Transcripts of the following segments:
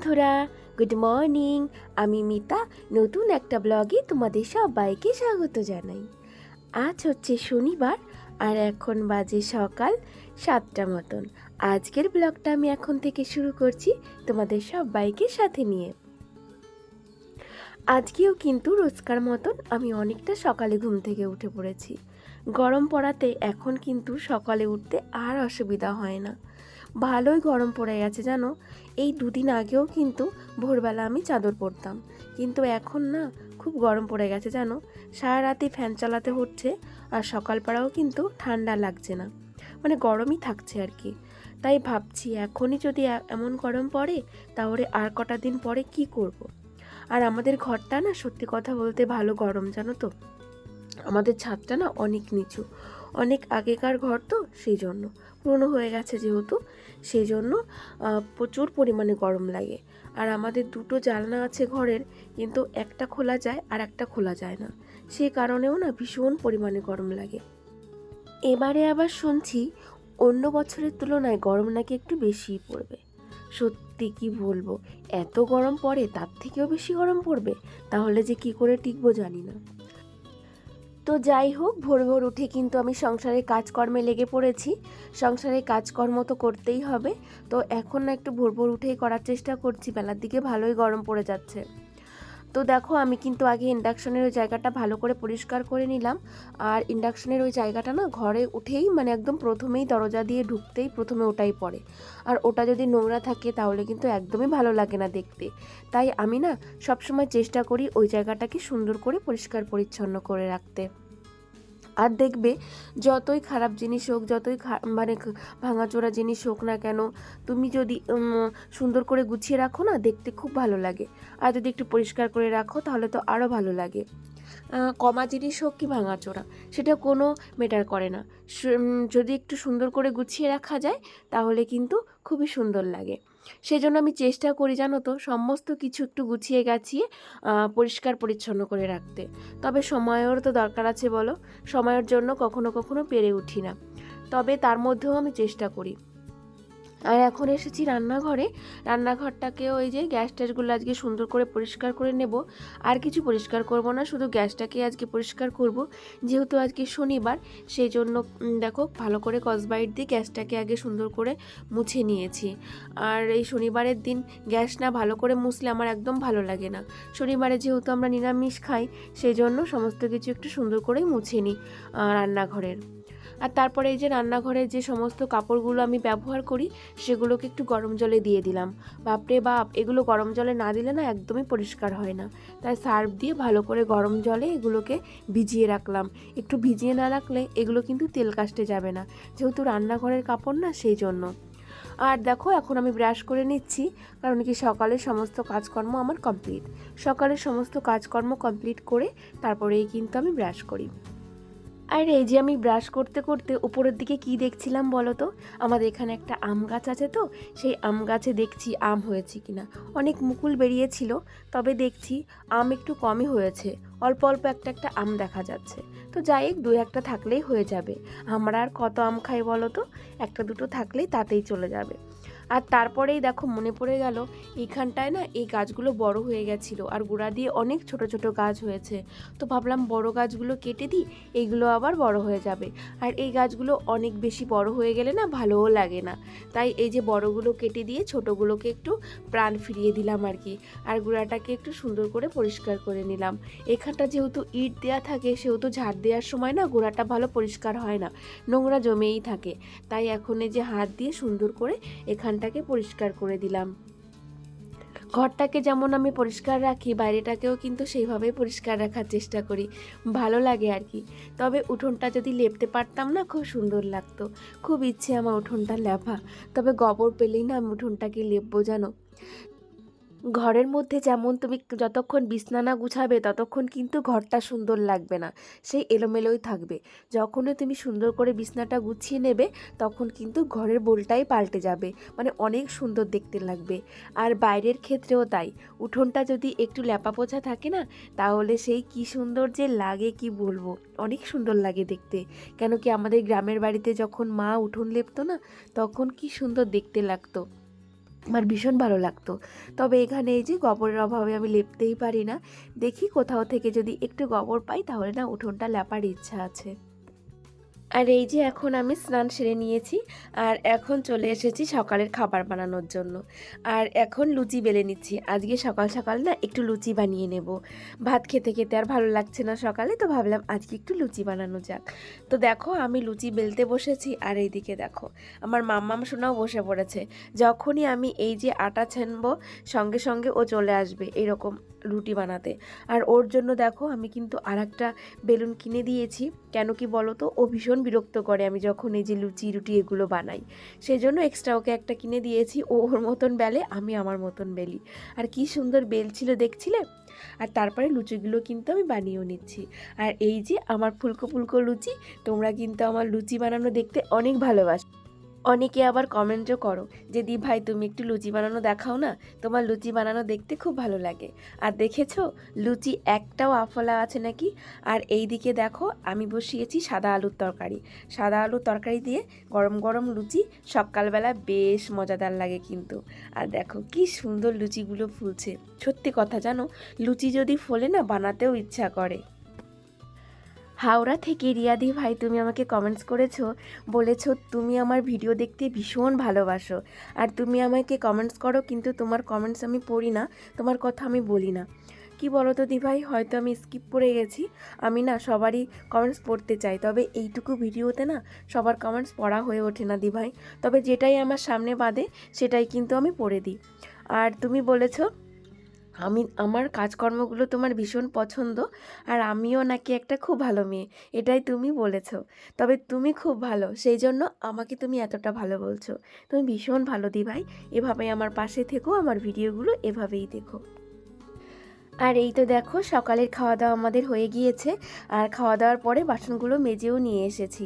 বন্ধুরা good morning আমি মিতা, নতুন একটা ব্লগে তোমাদের সবাইকে স্বাগত জানাই। আজ হচ্ছে শনিবার, আর এখন বাজে সকাল সাতটা মতন। আজকের ব্লগটা আমি এখন থেকে শুরু করছি তোমাদের সবাইকে সাথে নিয়ে। আজকেও কিন্তু রোজকার মতন আমি অনেকটা সকালে ঘুম থেকে উঠে পড়েছি। গরম পড়াতে এখন কিন্তু সকালে উঠতে আর অসুবিধা হয় না। ভালোই গরম পড়ে গেছে জানো? এই দুদিন আগেও কিন্তু ভোরবেলা আমি চাদর পরতাম। কিন্তু এখন না খুব গরম পড়ে গেছে জানো? সারা রাতে ফ্যান চালাতে হচ্ছে আর সকালবেলাও কিন্তু ঠান্ডা লাগছে না। মানে গরমই থাকছে আর কি। তাই ভাবছি এখনই যদি এমন গরম পড়ে, তাহলে আর কটা দিন পরে কি করব। আর আমাদের ঘরটা না সত্যি কথা বলতে ভালো গরম, জানো তো? আমাদের ছাদটা না অনেক নিচু। অনেক আগেকার ঘর তো সেই জন্য। পুরনো হয়ে গেছে যেহেতু সেই জন্য প্রচুর পরিমাণে গরম লাগে। আর আমাদের দুটো জানলা আছে ঘরের, কিন্তু একটা খোলা যায় আর একটা খোলা যায় না। সেই কারণেও না ভীষণ পরিমাণে গরম লাগে। এবারে আবার শুনছি, অন্য বছরের তুলনায় গরম নাকি একটু বেশিই পড়বে। সত্যি কি বলব, এত গরম পড়ে তার থেকেও বেশি গরম পড়বে? তাহলে যে কি করে টিকবো জানি না। তো যাই হোক, ভোর ভোর উঠে কিন্তু আমি সংসারের কাজকর্মে লেগে পড়েছি। সংসারে কাজকর্ম তো করতেই হবে। তো এখন একটু ভোর ভোর উঠেই করার চেষ্টা করছি। বেলার দিকে ভালোই গরম পড়ে যাচ্ছে। তো দেখো, আমি কিন্তু আগে ইন্ডাকশনের ওই জায়গাটা ভালো করে পরিষ্কার করে নিলাম। আর ইন্ডাকশনের ওই জায়গাটা না ঘরে উঠেই মানে একদম প্রথমেই দরজা দিয়ে ঢুকতেই প্রথমে ওটাই পড়ে। আর ওটা যদি নোংরা থাকে তাহলে কিন্তু একদমই ভালো লাগে না দেখতে। তাই আমি না সবসময় চেষ্টা করি ওই জায়গাটাকে সুন্দর করে পরিষ্কার পরিচ্ছন্ন করে রাখতে। আর দেখবে যতই খারাপ জিনিস হোক, যতই মানে ভাঙাচোরা জিনিস হোক না কেন, তুমি যদি সুন্দর করে গুছিয়ে রাখো না, দেখতে খুব ভালো লাগে। আর যদি একটু পরিষ্কার করে রাখো, তাহলে তো আরও ভালো লাগে। কমা জিনিস হোক কি ভাঙাচোরা, সেটা কোনো ম্যাটার করে না। যদি একটু সুন্দর করে গুছিয়ে রাখা যায়, তাহলে কিন্তু খুবই সুন্দর লাগে। সেই জন্য আমি চেষ্টা করি জানো তো সমস্ত কিছু একটু গুছিয়ে গাছিয়ে পরিষ্কার পরিচ্ছন্ন করে রাখতে। তবে সময়ের তো দরকার আছে বলো। সময়ের জন্য কখনো কখনো পেরে উঠি না। তবে তার মধ্যেও আমি চেষ্টা করি। আর এখন এসেছি রান্নাঘরে। রান্নাঘরটাকেও ওই যে গ্যাস ট্যাসগুলো আজকে সুন্দর করে পরিষ্কার করে নেব। আর কিছু পরিষ্কার করব না, শুধু গ্যাসটাকে আজকে পরিষ্কার করব। যেহেতু আজকে শনিবার সেই জন্য দেখো ভালো করে কসবাইট দিয়ে গ্যাসটাকে আগে সুন্দর করে মুছে নিয়েছি। আর এই শনিবারের দিন গ্যাস না ভালো করে মুছলে আমার একদম ভালো লাগে না। শনিবারে যেহেতু আমরা নিরামিষ খাই সেই জন্য সমস্ত কিছু একটু সুন্দর করেই মুছে নিই রান্নাঘরের। আর তারপরে এই যে রান্নাঘরের যে সমস্ত কাপড়গুলো আমি ব্যবহার করি, সেগুলোকে একটু গরম জলে দিয়ে দিলাম। বাপরে বাপ, এগুলো গরম জলে না দিলে না একদমই পরিষ্কার হয় না। তাই সার্ফ দিয়ে ভালো করে গরম জলে এগুলোকে ভিজিয়ে রাখলাম। একটু ভিজিয়ে না রাখলে এগুলো কিন্তু তেল কাস্টে যাবে না, যেহেতু রান্নাঘরের কাপড় না, সেই জন্য। আর দেখো, এখন আমি ব্রাশ করে নিচ্ছি, কারণ কি সকালে সমস্ত কাজকর্ম আমার কমপ্লিট। সকালে সমস্ত কাজকর্ম কমপ্লিট করে তারপরেই কিন্তু আমি ব্রাশ করি। আর এই যে আমি ব্রাশ করতে করতে উপরের দিকে কি দেখছিলাম বলো তো? আমাদের এখানে একটা আম গাছ আছে তো, সেই আম গাছে দেখছি আম হয়েছে কিনা। অনেক মুকুল বেরিয়েছিল, তবে দেখছি আম একটু কমই হয়েছে। অল্প অল্প একটা একটা আম দেখা যাচ্ছে। তো যাই হোক দু একটা থাকলেই হয়ে যাবে। আমরা আর কত আম খাই বলো তো? একটা দুটো থাকলেই তাতেই চলে যাবে। আর তারপরেই দেখো মনে পড়ে গেল, এইখানটায় না এই গাছগুলো বড় হয়ে গেছিল আর গোড়া দিয়ে অনেক ছোট ছোট গাছ হয়েছে। তো ভাবলাম বড় গাছগুলো কেটে দিই, এইগুলো আবার বড় হয়ে যাবে। আর এই গাছগুলো অনেক বেশি বড় হয়ে গেলে না ভালোও লাগে না। তাই এই যে বড়গুলো কেটে দিয়ে ছোটোগুলোকে একটু প্রাণ ফিরিয়ে দিলাম আর কি। আর গোড়াটাকে একটু সুন্দর করে পরিষ্কার করে নিলাম। এখানটা যেহেতু ইট দেওয়া থাকে, সেহেতু ঝাড় দেওয়ার সময় না গোড়াটা ভালো পরিষ্কার হয় না, নোংরা জমেই থাকে। তাই এখন এই যে হাত দিয়ে সুন্দর করে এখানটাকে পরিষ্কার করে দিলাম। ঘরটাকে যেমন আমি পরিষ্কার রাখি, বাইরেটাকেও কিন্তু সেইভাবে পরিষ্কার রাখার চেষ্টা করি। ভালো লাগে আর কি। তবে উঠোনটা যদি লেপতে পারতাম না, খুব সুন্দর লাগতো। খুব ইচ্ছে আমার উঠোনটা লেপা। তবে গোবর পেলেই না আমি উঠোনটাকে লেপবো জানো? ঘরের মধ্যে যেমন তুমি যতক্ষণ বিছনা না গুছাবে ততক্ষণ কিন্তু ঘরটা সুন্দর লাগবে না, সেই এলোমেলোই থাকবে। যখনই তুমি সুন্দর করে বিছনাটা গুছিয়ে নেবে তখন কিন্তু ঘরের বোলটাই পাল্টে যাবে মানে অনেক সুন্দর দেখতে লাগবে। আর বাইরের ক্ষেত্রেও তাই, উঠোনটা যদি একটু ল্যাপা পোছা থাকে না, তাহলে সেই কি সুন্দর যে লাগে কি বলব, অনেক সুন্দর লাগে দেখতে। কেন কি আমাদের গ্রামের বাড়িতে যখন মা উঠোন লেপতো না, তখন কি সুন্দর দেখতে লাগতো। আমার ভীষণ ভালো লাগতো। তবে এখানে এই যে গোবরের অভাবে আমি লেপতেই পারি না। দেখি কোথাও থেকে যদি একটু গোবর পাই তাহলে না উঠোনটা লেপার ইচ্ছা আছে। আর এই যে এখন আমি স্নান সেরে নিয়েছি, আর এখন চলে এসেছি সকালের খাবার বানানোর জন্য। আর এখন লুচি বেলে নিচ্ছি। আজকে সকাল সকাল না একটু লুচি বানিয়ে নেব। ভাত খেতে খেতে আর ভালো লাগছে না সকালে, তো ভাবলাম আজকে একটু লুচি বানানো যাক। তো দেখো আমি লুচি বেলতে বসেছি, আর এইদিকে দেখো আমার মাম্মাম সোনাও বসে পড়েছে। যখনই আমি এই যে আটা ছানবো, সঙ্গে সঙ্গে ও চলে আসবে, এরকম রুটি বানাতে। আর ওর জন্য দেখো, আমি কিন্তু আর একটা বেলুন কিনে দিয়েছি। কেন কি বলো তো ও ভীষণ বিরক্ত করে আমি যখন এই যে লুচি, রুটি এগুলো বানাই। সেই জন্য এক্সট্রা ওকে একটা কিনে দিয়েছি, ও ওর মতন বেলে, আমি আমার মতন বেলি। আর কি সুন্দর বেল ছিল, দেখছিলে? আর তারপরে লুচিগুলো কিন্তু আমি বানিয়েও নিচ্ছি। আর এই যে আমার ফুলকো ফুলকো লুচি, তোমরা কিন্তু আমার লুচি বানানো দেখতে অনেক ভালোবাসো অনেকে আবার কমেন্টও করো যে, দি ভাই, তুমি একটু লুচি বানানো দেখাও না? তোমার লুচি বানানো দেখতে খুব ভালো লাগে। আর দেখেছ? লুচি একটাও আফলা আছে নাকি? আর এই দিকে দেখো, আমি বসিয়েছি সাদা আলুর তরকারি। সাদা আলুর তরকারি দিয়ে গরম গরম লুচি, সকালবেলা বেশ মজাদার লাগে কিন্তু। আর দেখো, কি সুন্দর লুচিগুলো ফুলছে। সত্যি কথা জানো, লুচি যদি ফোলে না, বানাতেও ইচ্ছা করে। হাওড়া থেকে রিয়াদি ভাই, তুমি আমাকে কমেন্টস করেছ, বলেছ তুমি আমার ভিডিও দেখতে ভীষণ ভালোবাসো। আর তুমি আমাকে কমেন্টস করো, কিন্তু তোমার কমেন্টস আমি পড়ি না, তোমার কথা আমি বলি না। কি বলো তো দিভাই হয়তো আমি স্কিপ করে গেছি, আমি না সবারই কমেন্টস পড়তে চাই, তবে এইটুকু ভিডিওতে না সবার কমেন্টস পড়া হয়ে ওঠে না দিভাই তবে যেটাই আমার সামনে বাদে সেটাই কিন্তু আমি পড়ে দিই। আর তুমি বলেছ আমি, আমার কাজকর্মগুলো তোমার ভীষণ পছন্দ আর আমিও নাকি একটা খুব ভালো মেয়ে। এটাই তুমি বলেছ। তবে তুমি খুব ভালো, সেই জন্য আমাকে তুমি এতটা ভালো বলছো। তুমি ভীষণ ভালো দি ভাই এভাবেই আমার পাশে থেকো, আমার ভিডিওগুলো এভাবেই দেখো। আর এই তো দেখো, সকালের খাওয়া দাওয়া আমাদের হয়ে গিয়েছে। আর খাওয়া দাওয়ার পরে বাসনগুলো মেজেও নিয়ে এসেছি।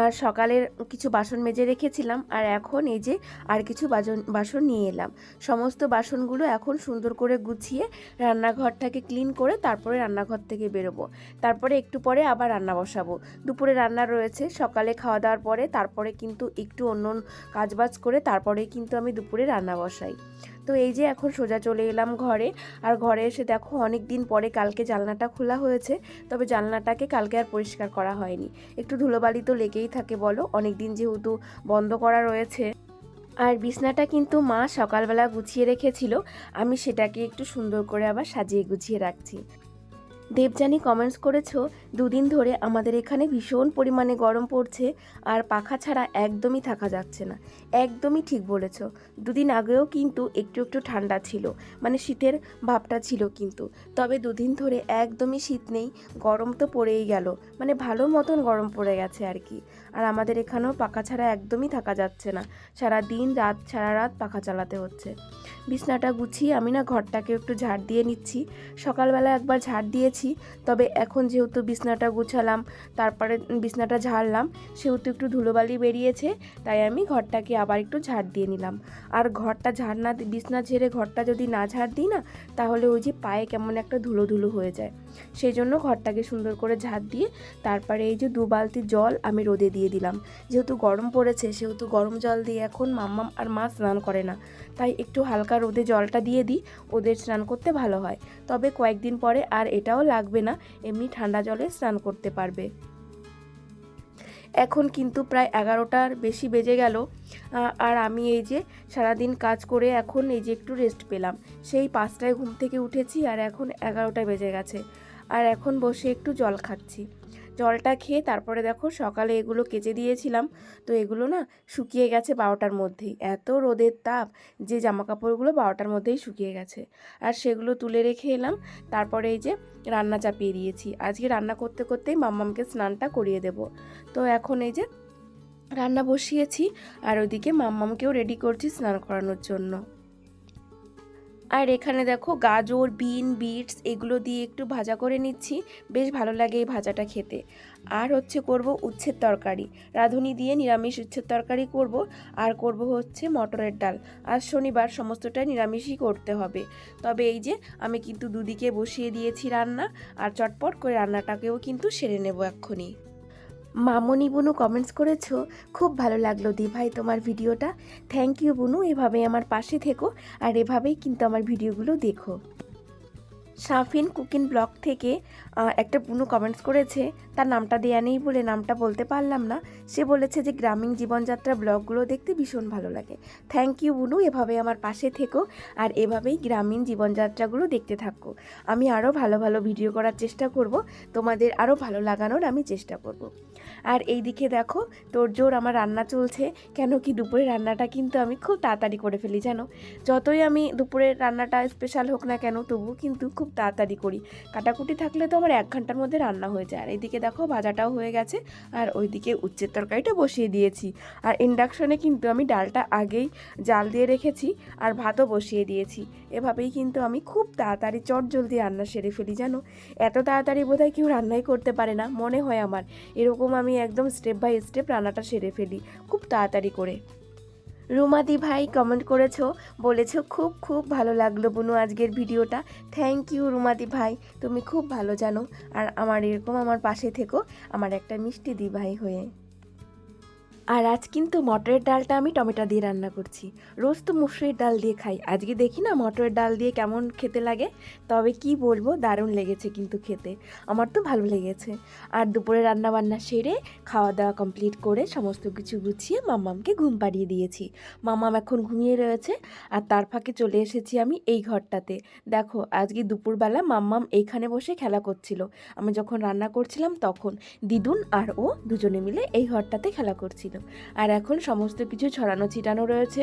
আর সকালের কিছু বাসন মেজে রেখেছিলাম, আর এখন এই যে আর কিছু বাজন, বাসন নিয়ে এলাম। সমস্ত বাসনগুলো এখন সুন্দর করে গুছিয়ে রান্নাঘরটাকে ক্লিন করে তারপরে রান্নাঘর থেকে বেরোবো। তারপরে একটু পরে আবার রান্না বসাবো। দুপুরে রান্না রয়েছে, সকালে খাওয়া দাওয়ার পরে, তারপরে কিন্তু একটু অন্য কাজবাজ করে তারপরে কিন্তু আমি দুপুরে রান্না বসাই। তো এই যে এখন সোজা চলে এলাম ঘরে। আর ঘরে এসে দেখো অনেক দিন পরে কালকে জানলাটা খোলা হয়েছে, তবে জানলাটাকে কালকে আর পরিষ্কার করা হয়নি। একটু ধুলোবালি তো লেগেই থাকে বলো, অনেক দিন যেহেতু বন্ধ করা রয়েছে। আর বিছনাটা কিন্তু মা সকালবেলা গুছিয়ে রেখেছিল, আমি সেটাকে একটু সুন্দর করে আবার সাজিয়ে গুছিয়ে রাখছি। দেবজানি কমেন্টস করেছ, দুদিন ধরে আমাদের এখানে ভীষণ পরিমাণে গরম পড়ছে আর পাখা ছাড়া একদমই থাকা যাচ্ছে না। একদমই ঠিক বলেছ। দুদিন আগেও কিন্তু একটু একটু ঠান্ডা ছিল মানে শীতের ভাবটা ছিল কিন্তু। তবে দুদিন ধরে একদমই শীত নেই, গরম তো পড়েই গেল মানে ভালো মতন গরম পড়ে গেছে আর কি। আর আমাদের এখানেও পাখা ছাড়া একদমই থাকা যাচ্ছে না, সারা দিন রাত, সারা রাত পাখা চালাতে হচ্ছে। বিছনাটা গুছিয়ে আমি না ঘরটাকে একটু ঝাড় দিয়ে নিচ্ছি। সকালবেলা একবার ঝাড় দিয়েছি তবে এখন যেহেতু বিছনাটা গুছালাম, তারপরে বিছনাটা ঝাড়লাম, সেহেতু একটু ধুলোবালি বেরিয়েছে, তাই আমি ঘরটাকে আবার একটু ঝাড় দিয়ে নিলাম। আর ঘরটা ঝাড় না বিছনা ঝেড়ে ঘরটা যদি না ঝাড় দিই না, তাহলে ওই যে পায়ে কেমন একটা ধুলো ধুলো হয়ে যায়। সেই জন্য ঘরটাকে সুন্দর করে ঝাড় দিয়ে, তারপরে এই যে দু বালতি জল আমি রোদে দিয়ে দিলাম। যেহেতু গরম পড়েছে, সেহেতু গরম জল দিয়ে এখন মাম্মাম আর মা স্নান করে না। তাই একটু হালকা রোদে জলটা দিয়ে দিই, ওদের স্নান করতে ভালো হয়। তবে কয়েকদিন পরে আর এটাও লাগবে না, এমনি ঠান্ডা জলে স্নান করতে পারবে। এখন কিন্তু প্রায় এগারোটার বেশি বেজে গেল আর আমি এই যে সারাদিন কাজ করে এখন এই যে একটু রেস্ট পেলাম। সেই পাঁচটায় ঘুম থেকে উঠেছি আর এখন এগারোটায় বেজে গেছে, আর এখন বসে একটু জল খাচ্ছি। জলটা খেয়ে তারপরে দেখো সকালে এগুলো কেচে দিয়েছিলাম। তো এগুলো না শুকিয়ে গেছে বারোটার মধ্যেই। এত রোদের তাপ যে জামা কাপড়গুলো বারোটার মধ্যেই শুকিয়ে গেছে। আর সেগুলো তুলে রেখে এলাম। তারপরে এই যে রান্না চাপিয়ে দিয়েছি। আজকে রান্না করতে করতেই মাম্মামকে স্নানটা করিয়ে দেব। তো এখন এই যে রান্না বসিয়েছি। আর ওইদিকে মাম্মামকেও রেডি করছি স্নান করানোর জন্য। আর এখানে দেখো গাজর, বিন, বিটস এগুলো দিয়ে একটু ভাজা করে নিচ্ছি। বেশ ভালো লাগে এই ভাজাটা খেতে। আর হচ্ছে করব উচ্ছের তরকারি। রাঁধুনি দিয়ে নিরামিষ উচ্ছের তরকারি করব। আর করব হচ্ছে মটরের ডাল। আর শনিবার সমস্তটাই নিরামিষই করতে হবে। তবে এই যে আমি কিন্তু দুদিকে বসিয়ে দিয়েছি রান্না। আর চটপট করে রান্নাটাকেও কিন্তু সেরে নেব এক্ষুনি। মামনি বুনু কমেন্টস করেছ? খুব ভালো লাগল দি ভাই তোমার ভিডিওটা। থ্যাংক ইউ বুনু এভাবে আমার পাশে থেকো আর এভাবেই কিন্তু আমার ভিডিওগুলো দেখো। সাফিন কুকিং ব্লগ থেকে একটা বুনু কমেন্টস করেছে, তার নামটা দেয়া নেই বলে নামটা বলতে পারলাম না। সে বলেছে যে, গ্রামীণ জীবনযাত্রা ব্লগগুলো দেখতে ভীষণ ভালো লাগে। থ্যাংক ইউ বুনু, এভাবে আমার পাশে থেকো আর এভাবেই গ্রামীণ জীবনযাত্রাগুলো দেখতে থাকো। আমি আরও ভালো ভালো ভিডিও করার চেষ্টা করব, তোমাদের আরও ভালো লাগানোর আমি চেষ্টা করব। আর এই দিকে দেখো, তোর জোর আমার রান্না চলছে, কেন কি দুপুরে রান্নাটা কিন্তু আমি খুব তাড়াতাড়ি করে ফেলি, জানো? যতই আমি দুপুরের রান্নাটা স্পেশাল হোক না কেন, তবুও কিন্তু খুব তাড়াতাড়ি করি। কাটাকুটি থাকলে তো আমার এক ঘণ্টার মধ্যে রান্না হয়ে যায়। আর এইদিকে দেখো ভাজাটাও হয়ে গেছে। আর ওইদিকে উচ্ছের তরকারিটা বসিয়ে দিয়েছি। আর ইন্ডাকশনে কিন্তু আমি ডালটা আগেই জাল দিয়ে রেখেছি আর ভাতও বসিয়ে দিয়েছি। এভাবেই কিন্তু আমি খুব তাড়াতাড়ি চট জলদি রান্না সেরে ফেলি, জানো? এত তাড়াতাড়ি বোধহয় কেউ রান্নাই করতে পারে না, মনে হয় আমার। এরকম আমি একদম স্টেপ বাই স্টেপ রান্নাটা সেরে ফেলি, খুব তাড়াতাড়ি করে। রুমাদি ভাই কমেন্ট করেছ, বলেছ, খুব খুব ভালো লাগল বুনু আজকের ভিডিওটা। থ্যাংক ইউ রুমাদি ভাই, তুমি খুব ভালো জানো। আর আমার এরকম আমার পাশে থেকো, আমার একটা মিষ্টি দি ভাই হয়ে। আর আজ কিন্তু মটরের ডালটা আমি টমেটো দিয়ে রান্না করছি। রোজ তো মুসুরির ডাল দিয়ে খাই। আজকে দেখি না মটরের ডাল দিয়ে কেমন খেতে লাগে? তবে কি বলব, দারুণ লেগেছে কিন্তু খেতে। আমার তো ভালো লেগেছে। আর দুপুরে রান্না বান্না সেরে খাওয়া দাওয়া কমপ্লিট করে সমস্ত কিছু গুছিয়ে মাম্মামকে ঘুম পাড়িয়ে দিয়েছি। মাম্মাম এখন ঘুমিয়ে রয়েছে আর তার ফাঁকে চলে এসেছি আমি এই ঘরটাতে। দেখো, আজকে দুপুরবেলা মাম্মাম এইখানে বসে খেলা করছিল। আমি যখন রান্না করছিলাম তখন দিদুন আর ও দুজনে মিলে এই ঘরটাতে খেলা করছিল। আর এখন সমস্ত কিছু ছড়ানো ছিটানো রয়েছে।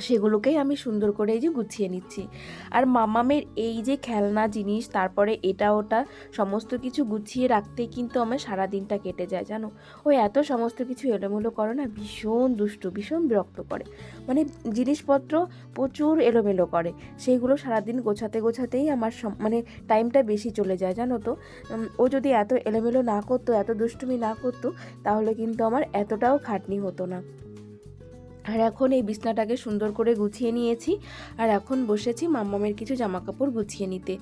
সেগুলোকেই আমি সুন্দর করে এই যে গুছিয়ে নিচ্ছি। আর মামামের এই যে খেলনা জিনিস, তারপরে এটা ওটা, সমস্ত কিছু গুছিয়ে রাখতেই কিন্তু আমার সারা দিনটা কেটে যায়, জানো? ও এত সমস্ত কিছু এলোমেলো করে না, ভীষণ দুষ্টু, ভীষণ বিরক্ত করে। মানে জিনিসপত্র প্রচুর এলোমেলো করে, সেইগুলো সারাদিন গোছাতে গোছাতেই আমার মানে টাইমটা বেশি চলে যায়, জানো তো? ও যদি এত এলোমেলো না করতো, এত দুষ্টুমি না করতো, তাহলে কিন্তু আমার এতটাও খাটনি হতো না। আর এখন এই বিছনাটাকে সুন্দর করে গুছিয়ে নিয়েছি। আর এখন বসেছি মাম্মামের কিছু জামা কাপড় গুছিয়ে নিতে।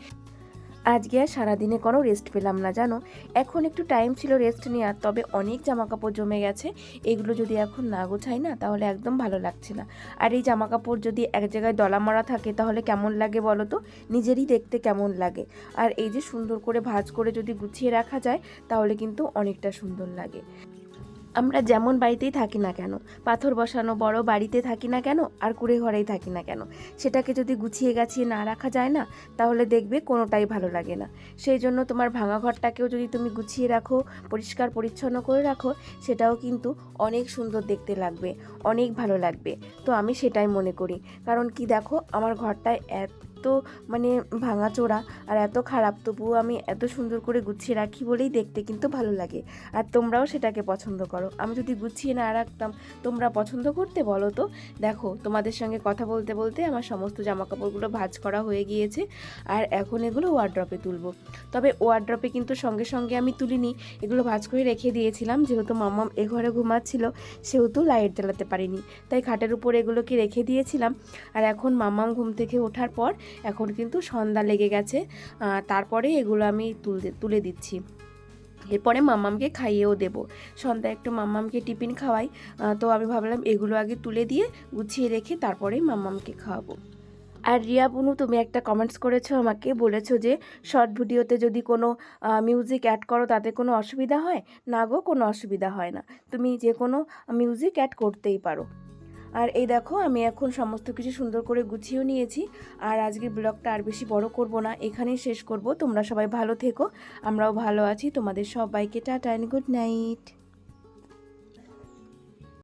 আজকে আর সারাদিনে কোনো রেস্ট পেলাম না, জানো? এখন একটু টাইম ছিল রেস্ট নেওয়ার তবে অনেক জামা কাপড় জমে গেছে। এগুলো যদি এখন না গোছাই না, তাহলে একদম ভালো লাগছে না। আর এই জামা কাপড় যদি এক জায়গায় দলা মারা থাকে, তাহলে কেমন লাগে বলো তো? নিজেরই দেখতে কেমন লাগে। আর এই যে সুন্দর করে ভাঁজ করে যদি গুছিয়ে রাখা যায়, তাহলে কিন্তু অনেকটা সুন্দর লাগে। আমরা যেমন বাড়িতেই থাকি না কেন, পাথর বসানো, বড় বাড়িতে থাকি না কেন, আর কুড়ে ঘরেই থাকি না কেন, সেটাকে যদি গুছিয়ে গাছিয়ে না রাখা যায় না, তাহলে দেখবে কোনোটাই ভালো লাগে না। সেই জন্য তোমার ভাঙা ঘরটাকেও যদি তুমি গুছিয়ে রাখো, পরিষ্কার পরিচ্ছন্ন করে রাখো, সেটাও কিন্তু অনেক সুন্দর দেখতে লাগবে, অনেক ভালো লাগবে। তো আমি সেটাই মনে করি। কারণ কি দেখো, আমার ঘরটায় এত মানে ভাঙাচোরা আর এত খারাপ, তবুও আমি এত সুন্দর করে গুছিয়ে রাখি বলেই দেখতে কিন্তু ভালো লাগে। আর তোমরাও সেটাকে পছন্দ করো। আমি যদি গুছিয়ে না রাখতাম, তোমরা পছন্দ করতে বলো তো? দেখো, তোমাদের সঙ্গে কথা বলতে বলতে আমার সমস্ত জামা কাপড়গুলো ভাঁজ করা হয়ে গিয়েছে আর এখন এগুলো ওয়ার্ড্রপে তুলবো। তবে ওয়ার্ড্রপে কিন্তু সঙ্গে সঙ্গে আমি তুলিনি, এগুলো ভাঁজ করে রেখে দিয়েছিলাম, যেহেতু মাম্মাম এ ঘরে ঘুমাচ্ছিল, সেহেতু লাইট জ্বালাতে পারিনি। তাই খাটের উপর এগুলোকে রেখে দিয়েছিলাম। আর এখন মাম্মাম ঘুম থেকে ওঠার পর এখন কিন্তু সন্ধ্যা লেগে গেছে। তারপরে এগুলো আমি তুলতে তুলে দিচ্ছি। এরপরে মাম্মামকে খাইয়েও দেবো। সন্ধ্যায় একটু মাম্মামকে টিফিন খাওয়াই। তো আমি ভাবলাম এগুলো আগে তুলে দিয়ে গুছিয়ে রেখে তারপরেই মাম্মামকে খাওয়াবো। আর রিয়া বুনু, তুমি একটা কমেন্টস করেছ আমাকে, বলেছ যে শর্ট ভিডিওতে যদি কোনো মিউজিক অ্যাড করো তাতে কোনো অসুবিধা হয়? না গো, কোনো অসুবিধা হয় না। তুমি যে কোনো মিউজিক অ্যাড করতেই পারো। আর এই দেখো, আমি এখন সমস্ত কিছু সুন্দর করে গুছিয়েও নিয়েছি। আর আজকের ব্লগটা আর বেশি বড় করব না, এখানেই শেষ করব। তোমরা সবাই ভালো থেকো, আমরাও ভালো আছি। তোমাদের সবাইকে টাটা অ্যান্ড গুড নাইট